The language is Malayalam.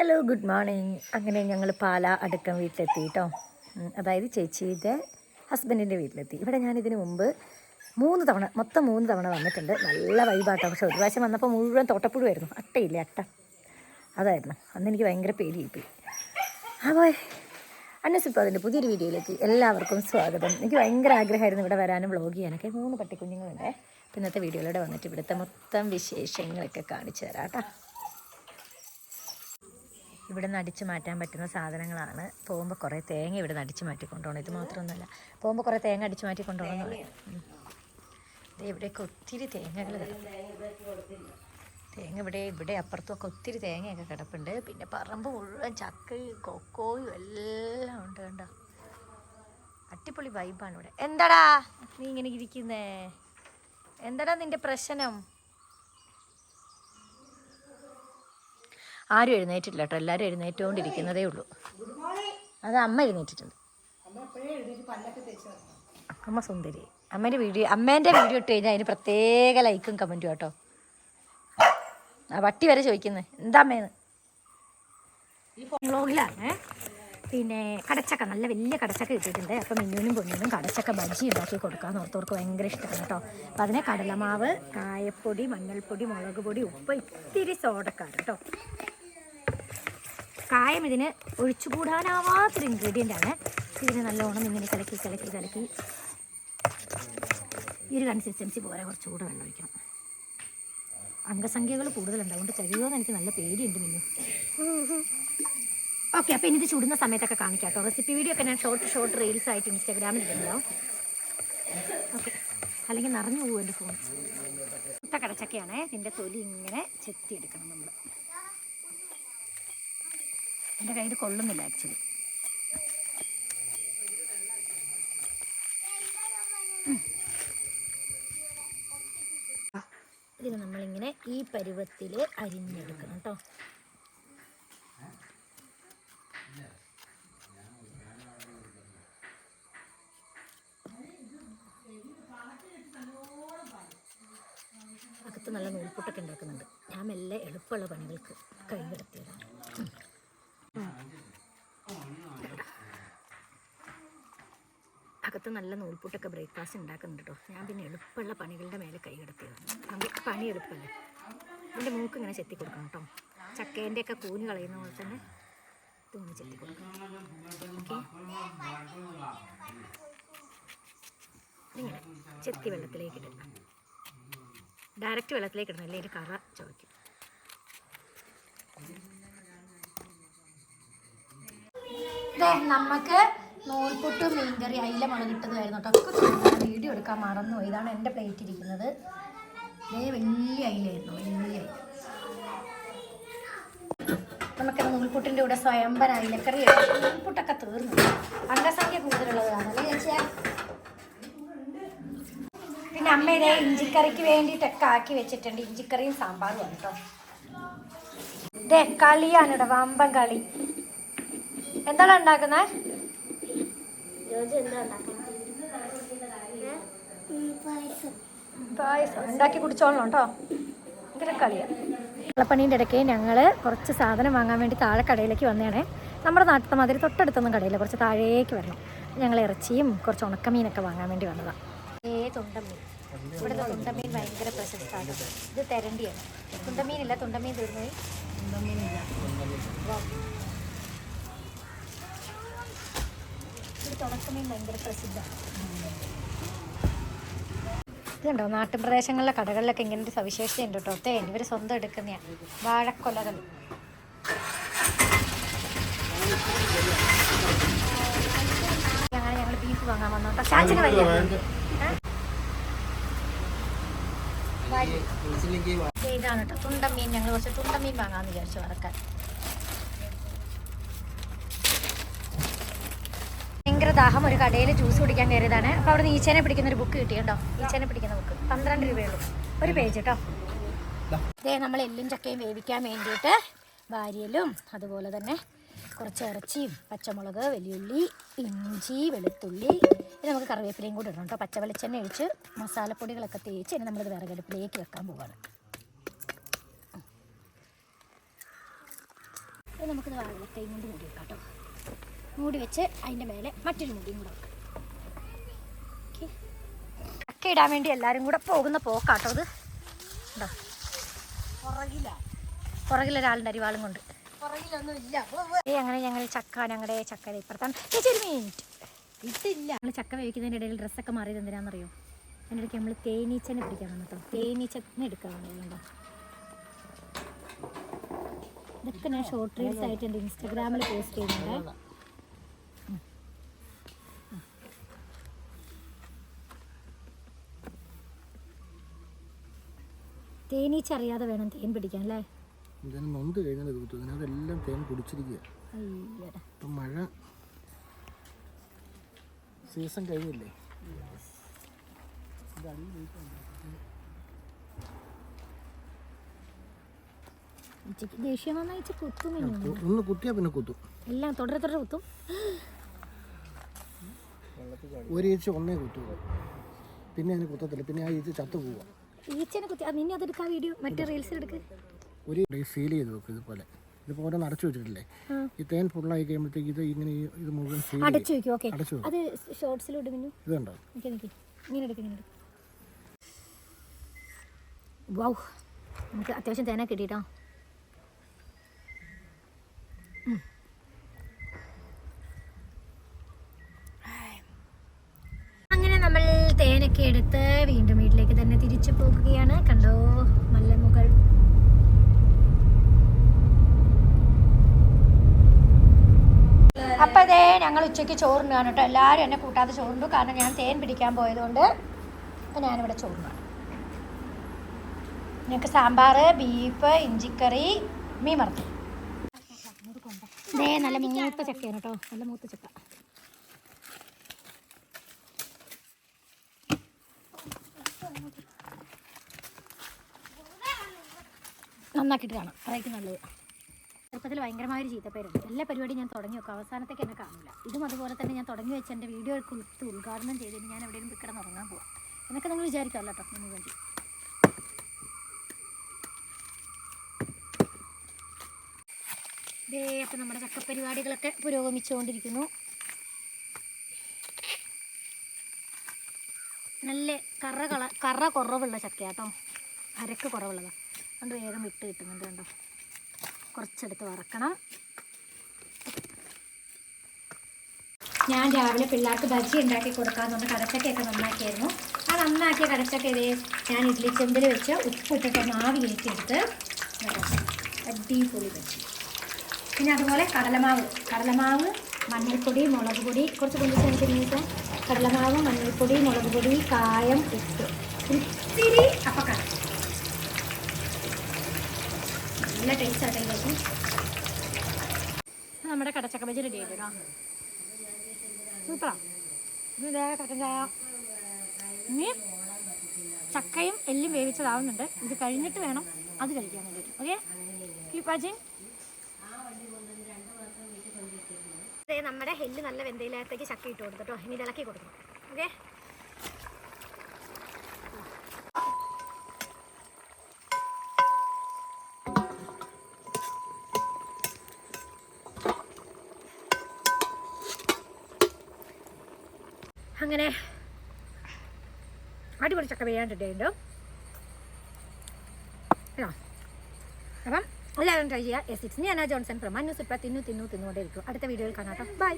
ഹലോ ഗുഡ് മോർണിംഗ് അങ്ങനെ ഞങ്ങൾ പാല അടുക്കം വീട്ടിലെത്തി കേട്ടോ അതായത് ചേച്ചിയുടെ ഹസ്ബൻഡിന്റെ വീട്ടിലെത്തി. ഇവിടെ ഞാൻ ഇതിന് മുമ്പ് മൂന്ന് തവണ മൊത്തം മൂന്ന് തവണ വന്നിട്ടുണ്ട്. നല്ല വൈബാട്ടോ പക്ഷെ ഒരു പ്രാവശ്യം വന്നപ്പോൾ മുഴുവൻ തോട്ടപ്പുഴുവായിരുന്നു. അട്ടയില്ലേ അട്ട? അതായിരുന്നു. അന്ന് എനിക്ക് ഭയങ്കര പേടിയായിപ്പോയി അപ്പോൾ അന്നസിപ്പോൾ അതിന്റെ പുതിയൊരു വീഡിയോയിലേക്ക് എല്ലാവർക്കും സ്വാഗതം. എനിക്ക് ഭയങ്കര ആഗ്രഹമായിരുന്നു ഇവിടെ വരാനും വ്ളോഗ് ചെയ്യാനൊക്കെ. മൂന്ന് പട്ടിക്കുഞ്ഞുങ്ങളുണ്ട്. ഇന്നത്തെ വീഡിയോയിലൂടെ വന്നിട്ട് ഇവിടുത്തെ മൊത്തം വിശേഷങ്ങളൊക്കെ കാണിച്ചു തരാം കേട്ടോ ഇവിടെ നിന്ന് അടിച്ചു മാറ്റാൻ പറ്റുന്ന സാധനങ്ങളാണ്. പോകുമ്പോൾ കുറേ തേങ്ങ ഇവിടെ നിന്ന് അടിച്ചു മാറ്റി കൊണ്ടുപോകണം ഇത് മാത്രമൊന്നുമല്ല. പോകുമ്പോൾ കുറേ തേങ്ങ അടിച്ചു മാറ്റി കൊണ്ടുപോകണം. ദേ ഇവിടെയൊക്കെ ഒത്തിരി തേങ്ങകൾ തേങ്ങ ഇവിടെ ഇവിടെ അപ്പുറത്തുമൊക്കെ ഒത്തിരി തേങ്ങയൊക്കെ കിടപ്പുണ്ട്. പിന്നെ പറമ്പ് മുഴുവൻ ചക്കയും കൊക്കോയും എല്ലാം ഉണ്ട് കണ്ടോ. അടിപൊളി വൈബാണ് ഇവിടെ. എന്താടാ നീ ഇങ്ങനെ ഇരിക്കുന്നേ? എന്താടാ നിന്റെ പ്രശ്നം? ആരും എഴുന്നേറ്റില്ല കേട്ടോ. എല്ലാവരും എഴുന്നേറ്റുകൊണ്ടിരിക്കുന്നതേ ഉള്ളൂ. അത് അമ്മ എഴുന്നേറ്റിട്ടുണ്ട്. അമ്മ സുന്ദരി. അമ്മേന്റെ വീഡിയോ അമ്മേന്റെ വീഡിയോ ഇട്ട് കഴിഞ്ഞാൽ അതിന് പ്രത്യേക ലൈക്കും കമന്റും കേട്ടോ ആ വട്ടി വരെ ചോദിക്കുന്നത് എന്താ അമ്മേന്ന്? പിന്നെ കടച്ചക്ക നല്ല വലിയ കടച്ചക്ക കിട്ടിയിട്ടുണ്ട്. അപ്പം മിന്നുവിനും പൊന്നിനും കടച്ചക്ക ബജ്ജി ഉണ്ടാക്കി കൊടുക്കാൻ ഓർത്തവർക്ക് ഭയങ്കര ഇഷ്ടമാണ് കേട്ടോ. അപ്പം അതിനെ കടലമാവ് കായപ്പൊടി മഞ്ഞൾപ്പൊടി മുളക് പൊടി ഉപ്പ് ഇത്തിരി സോഡക്കാട് കേട്ടോ. കായം ഇതിന് ഒഴിച്ചുകൂടാനാവാത്തൊരു ഇൻഗ്രീഡിയന്റ് ആണ്. ഇതിന് നല്ലോണം ഇങ്ങനെ കലക്കി കലക്കി കലക്കി. ഈ ഒരു കൺസിസ്റ്റൻസി പോലെ കുറച്ചുകൂടെ വെള്ളം ഒഴിക്കണം. അംഗസംഖ്യകൾ കൂടുതലുണ്ട്. അതുകൊണ്ട് കഴിയുമെന്ന് എനിക്ക് നല്ല പേടിയുണ്ട് മിന്നു. ഓക്കെ അപ്പോൾ ഇനിത് ചുടുന്ന സമയത്തൊക്കെ കാണിക്കാം കേട്ടോ റെസിപ്പി വീഡിയോ ഒക്കെ ഞാൻ ഷോർട്ട് ഷോർട്ട് റീൽസ് ആയിട്ട് ഇൻസ്റ്റാഗ്രാമിൽ ഇടുന്നുണ്ടാവും ഓക്കെ അല്ലെങ്കിൽ നിറഞ്ഞു പോകും എന്റെ ഫോൺ മുട്ട കടച്ചക്കയാണ്. ഇതിന്റെ തൊലി ഇങ്ങനെ ചെത്തിയെടുക്കണം നമ്മൾ എന്റെ കയ്യിൽ കൊള്ളുന്നില്ല ആക്ച്വലി ഇതിന് നമ്മളിങ്ങനെ ഈ പരുവത്തിൽ അരിഞ്ഞെടുക്കണം കേട്ടോ. അകത്ത് നല്ല നൂൽപ്പൊട്ടൊക്കെ ഉണ്ടാക്കുന്നുണ്ട്. ഞാൻ മെല്ലെ എളുപ്പമുള്ള പണികൾക്ക് കൈ അകത്ത് നല്ല നൂൽപുട്ടൊക്കെ ബ്രേക്ക്ഫാസ്റ്റ് ഉണ്ടാക്കുന്നുണ്ട് കേട്ടോ ഞാൻ പിന്നെ എളുപ്പമുള്ള പണികളുടെ മേലെ കൈ കിടത്തിയത് നമുക്ക് പണി എളുപ്പമല്ലേ? എന്റെ മൂക്ക് ഇങ്ങനെ ചെത്തി കൊടുക്കണം കേട്ടോ ചക്കേന്റെ ഒക്കെ കൂന് കളയുന്ന പോലെ തന്നെ ഇതിങ്ങനെ ചെത്തി കൊടുക്കണം. ഇങ്ങനെ ചെത്തി വെള്ളത്തിലേക്ക് ഇടണം ഡയറക്റ്റ് വെള്ളത്തിലേക്ക് ഇടണം. അല്ലെങ്കിൽ കറ ചോദിക്കും നമുക്ക് നൂൽപുട്ട് മീൻകറി അയില മുളകിട്ടതായിരുന്നു കേട്ടോ. ഒക്കെ. വീഡിയോ എടുക്കാൻ മറന്നു ഇതാണ് എന്റെ പ്ലേറ്റ് ഇരിക്കുന്നത്. ഇതേ വലിയ അയിലായിരുന്നു വലിയ നമുക്ക് നൂൽപുട്ടിന്റെ കൂടെ സ്വയംഭര അയിലക്കറി. നൂൽപുട്ടൊക്കെ തീർന്നു. അംഗസംഖ്യ കൂടുതലുള്ളതാണല്ലേ ചേച്ചിയാ? പിന്നെ അമ്മ ഇതേ ഇഞ്ചിക്കറിക്ക് വേണ്ടിയിട്ടൊക്കെ ആക്കി വെച്ചിട്ടുണ്ട്. ഇഞ്ചിക്കറിയും സാമ്പാറും കേട്ടോ. ഇതേ കളിയാണ് ഇവിടെ വമ്പൻ കളി. എന്താണ് ഉണ്ടാക്കുന്നത്? പായസം. ഉണ്ടാക്കി കുടിച്ചോളണം കേട്ടോ. ഭയങ്കര കളിയാണ് വെള്ളപ്പണീന്റെ ഇടയ്ക്ക് ഞങ്ങൾ കുറച്ച് സാധനം വാങ്ങാൻ വേണ്ടി താഴെ കടയിലേക്ക് വന്നതാണേ. നമ്മുടെ നാട്ടിലത്തെ മാതിരി തൊട്ടടുത്തൊന്നും കടയില്ല. കുറച്ച് താഴേക്ക് വരണം. ഞങ്ങൾ ഇറച്ചിയും കുറച്ച് ഉണക്കമീനൊക്കെ വാങ്ങാൻ വേണ്ടി വന്നതാണ് ഏ തുണ്ടമീൻ. ഇവിടുത്തെ തുണ്ടമീൻ ഭയങ്കര പ്രശസ്തമാണ്. ഇത് തെരണ്ടിയാണ്. തുണ്ടമീനില്ല. തുണ്ടമീൻ തീർന്നു പോയി ഇവിടുത്തെ ഉണക്കമീൻ ഭയങ്കര പ്രസിദ്ധമാണ് ഇതുണ്ടോ? നാട്ടുപ്രദേശങ്ങളിലെ കടകളിലൊക്കെ ഇങ്ങനെ ഒരു സവിശേഷതയുണ്ട് കേട്ടോ. തേൻ ഇവർ സ്വന്തം എടുക്കുന്നതാണ് വാഴക്കൊലകൾ. അങ്ങനെ ഞങ്ങൾ ബീഫ് വാങ്ങാൻ വന്നു കേട്ടോ? ഇതാണ് കേട്ടോ. തുണ്ടമീൻ. ഞങ്ങൾ കുറച്ച് തുണ്ടമീൻ വാങ്ങാമെന്ന് വിചാരിച്ചു വറക്കാൻ. ഭയങ്കര ദാഹം ഒരു കടയിൽ ജ്യൂസ് കുടിക്കാൻ കയറിയതാണ്. അപ്പോൾ അവിടെ ഈച്ചേനെ പിടിക്കുന്ന ഒരു ബുക്ക് കിട്ടി കേട്ടോ ഈച്ചേനെ പിടിക്കുന്ന ബുക്ക് പന്ത്രണ്ട് രൂപയുള്ളൂ. ഒരു പേജ് കേട്ടോ ഇതേ നമ്മൾ എല്ലും ചക്കയും വേവിക്കാൻ വേണ്ടിയിട്ട് വാരിയലും അതുപോലെ തന്നെ കുറച്ച് ഇറച്ചിയും പച്ചമുളക് വലിയുള്ളി ഇഞ്ചി വെളുത്തുള്ളി ഇത് നമുക്ക് കറിവേപ്പിലയും കൂടി ഇടണം കേട്ടോ പച്ച വെളിച്ചെണ്ണ ഒഴിച്ച് മസാലപ്പൊടികളൊക്കെ തേച്ച് ഇനി നമ്മളിത് വിറകടുപ്പിലേക്ക് വെക്കാൻ പോവാണ്. ഇത് നമുക്കിത് വാഴക്കൈ കൊണ്ട് കൂടി വെക്കാം കേട്ടോ മൂടി വെച്ച് അതിന്റെ മേലെ മറ്റൊരു മുടിയും കൂടെ വെക്കാം. ഓക്കെ. ചക്ക ഇടാൻ വേണ്ടി എല്ലാവരും കൂടെ പോകുന്ന പോക്കാട്ടോ അത്. ഉണ്ടോ? പുറകിലൊരാളുടെ അരിവാളും കൊണ്ട്. ഏ അങ്ങനെ ഞങ്ങൾ ചക്ക ഞങ്ങളുടെ ചക്ക ഇപ്പുറത്താണ്. ചേച്ചി ഒരു മിനിറ്റ്. ഇട്ടില്ല. നമ്മൾ ചക്ക വേവിക്കുന്നതിന്റെ ഇടയിൽ ഡ്രസ്സൊക്കെ മാറിയത് എന്തിനാണെന്നറിയോ? അതിന്റെ ഇടയ്ക്ക് നമ്മൾ തേനീച്ചനെ പിടിക്കാൻ വന്നു കേട്ടോ തേനീച്ചനെ എടുക്കാൻ വന്നതുകൊണ്ടോ ഇതൊക്കെ ഞാൻ ഷോർട്ട് റീൽസ് ആയിട്ട് എന്റെ ഇൻസ്റ്റാഗ്രാമിൽ പോസ്റ്റ് ചെയ്യുന്നുണ്ട്. തേനീച്ച അറിയാതെ വേണം തേൻ പിടിക്കാൻ അല്ലേ? ഇതിന് നൊന്ത് കഴിഞ്ഞാൽ കിട്ടും. ഇതിനകത്തെല്ലാം തേൻ കുടിച്ചിരിക്കുക ഇപ്പം മഴ സീസൺ കഴിഞ്ഞില്ലേ? ദേഷ്യം വന്നാൽ ഇച്ചിരി കുത്തും ഒന്ന് കുത്തിയാൽ പിന്നെ കുത്തും. എല്ലാം തുടരെ തുടരെ കുത്തും. ഒരു ഈച്ച ഒന്നേ കുത്തു പിന്നെ അതിന് കുത്തത്തില്ല. പിന്നെ ആ ഈച്ച ചത്തു പോവുക ഈച്ചനെ കുത്തി നിന്നെ അതെടുക്കാം വീഡിയോ. മറ്റേ റീൽസിൽ എടുക്ക്. ഒരു സീൽ ചെയ്ത് നോക്ക് ഇതുപോലെ. ഇതിപ്പോ ഓരോ അടച്ചു വെച്ചിട്ടില്ലേ? ഈ തേൻ ഫുള്ളായി കഴിയുമ്പോഴത്തേക്ക് ഇത് ഇങ്ങനെ ഇത് മുഴുവൻ സീൽ അടച്ചു വെക്കും ഓക്കെ. അടച്ചു അത് ഷോർട്സിൽ ഇത് കണ്ടോ? ഇങ്ങനെ എടുക്ക് ഇങ്ങനെ വൗ. നമുക്ക് അത്യാവശ്യം തേന കിട്ടിയിട്ടോ. അങ്ങനെ നമ്മൾ തേനൊക്കെ എടുത്ത് തന്നെ തിരിച്ചു പോകുകയാണ്. കണ്ടോ മല്ലമുകൾ. അപ്പം അതേ ഞങ്ങൾ ഉച്ചയ്ക്ക് ചോറുണ്ടാണ് കേട്ടോ. എല്ലാവരും എന്നെ കൂട്ടാതെ ചോറുണ്ടു. കാരണം ഞാൻ തേൻ പിടിക്കാൻ പോയതുകൊണ്ട് അപ്പം ഞാനിവിടെ ചോറുണ്ടാണ് ഞങ്ങൾക്ക് സാമ്പാർ ബീഫ് ഇഞ്ചിക്കറി മീൻ ദേ നല്ല മൂത്ത ചക്കയാണ് കേട്ടോ. നല്ല മൂത്ത ചക്ക. നന്നാക്കിയിട്ട് കാണാം അതായിരിക്കും നല്ലത്. ചെറുപ്പത്തിൽ ഭയങ്കരമായ ഒരു ചീത്തപ്പേരുണ്ട്. എല്ലാ പരിപാടിയും ഞാൻ തുടങ്ങി വെക്കും അവസാനത്തേക്ക് എന്നെ കാണില്ല ഇതും അതുപോലെ തന്നെ ഞാൻ തുടങ്ങി വെച്ച എന്റെ വീഡിയോ കൊടുത്ത് ഉദ്ഘാടനം ചെയ്തിട്ട് ഞാൻ എവിടെയെങ്കിലും കിടന്ന് ഉറങ്ങാൻ പോവാം. എന്നൊക്കെ നിങ്ങൾ വിചാരിക്കാമല്ലോ കേട്ടോ വേണ്ടി. ദേ അപ്പം നമ്മുടെ ചക്കപ്പരിപാടികളൊക്കെ പുരോഗമിച്ചുകൊണ്ടിരിക്കുന്നു. നല്ല കറ കള കറ കുറവുള്ള ചക്കയാട്ടോ അരക്ക് കുറവുള്ളതാണ് അതുകൊണ്ട് വേഗം വിട്ട് കിട്ടുന്നുണ്ട് കണ്ടോ? കുറച്ചെടുത്ത് വറക്കണം. ഞാൻ രാവിലെ പിള്ളേർക്ക് ബജി ഉണ്ടാക്കി കൊടുക്കാമെന്ന് പറഞ്ഞ കടച്ചക്കയൊക്കെ നന്നാക്കിയായിരുന്നു. ആ നന്നാക്കിയ കടച്ചക്ക ഇതേ ഞാൻ ഇഡ്ഡലി ചെമ്പിൽ വെച്ച് ഉപ്പിട്ടിട്ട് മാവി ഇരിക്കെടുത്ത് അടിപൊളി ബജി പിന്നെ അതുപോലെ കടലമാവ് കടലമാവ് മഞ്ഞൾപ്പൊടി മുളക് പൊടി കുറച്ച് കൊണ്ട് എനിക്ക് കടലമാവ് മഞ്ഞൾപ്പൊടി മുളക് പൊടി കായം ഉപ്പ്. ഇത്തിരി അപ്പക്കട നല്ല ടേസ്റ്റ് ഇതിലേക്ക് നമ്മുടെ കടച്ചക്ക ബജി റെഡി ആയിട്ടോ സൂപ്പറാ. ഇതേ കട്ടൻ ചായ. ഇനി ചക്കയും എല്ലും വേവിച്ചതാവുന്നുണ്ട്. ഇത് കഴിഞ്ഞിട്ട് വേണം അത് കഴിക്കാൻ വേണ്ടിയിട്ട്. ഓക്കെ കീപ് വാച്ചിങ് നമ്മുടെ ഹെല്ല് നല്ല വെന്തയിലകത്തേക്ക് ചക്ക ഇട്ട് കൊടുത്തിട്ടോ. ഇനി ഇളക്കി കൊടുക്കണം. ഓക്കെ അങ്ങനെ അടിപൊളി ചക്ക പെയ്യാണ്ടിട്ടുണ്ട് അപ്പം എല്ലാവരും ട്രൈ ചെയ്യുക. എസ് സിക്സ് ഞാൻ ജോൺസൺ പ്രമാൻ ന്യൂസ് ഇപ്പം തിന്നു തിന്നു തിന്നുകൊണ്ടേ ഇരിക്കും അടുത്ത വീഡിയോയിൽ കാണാം കേട്ടോ. ബൈ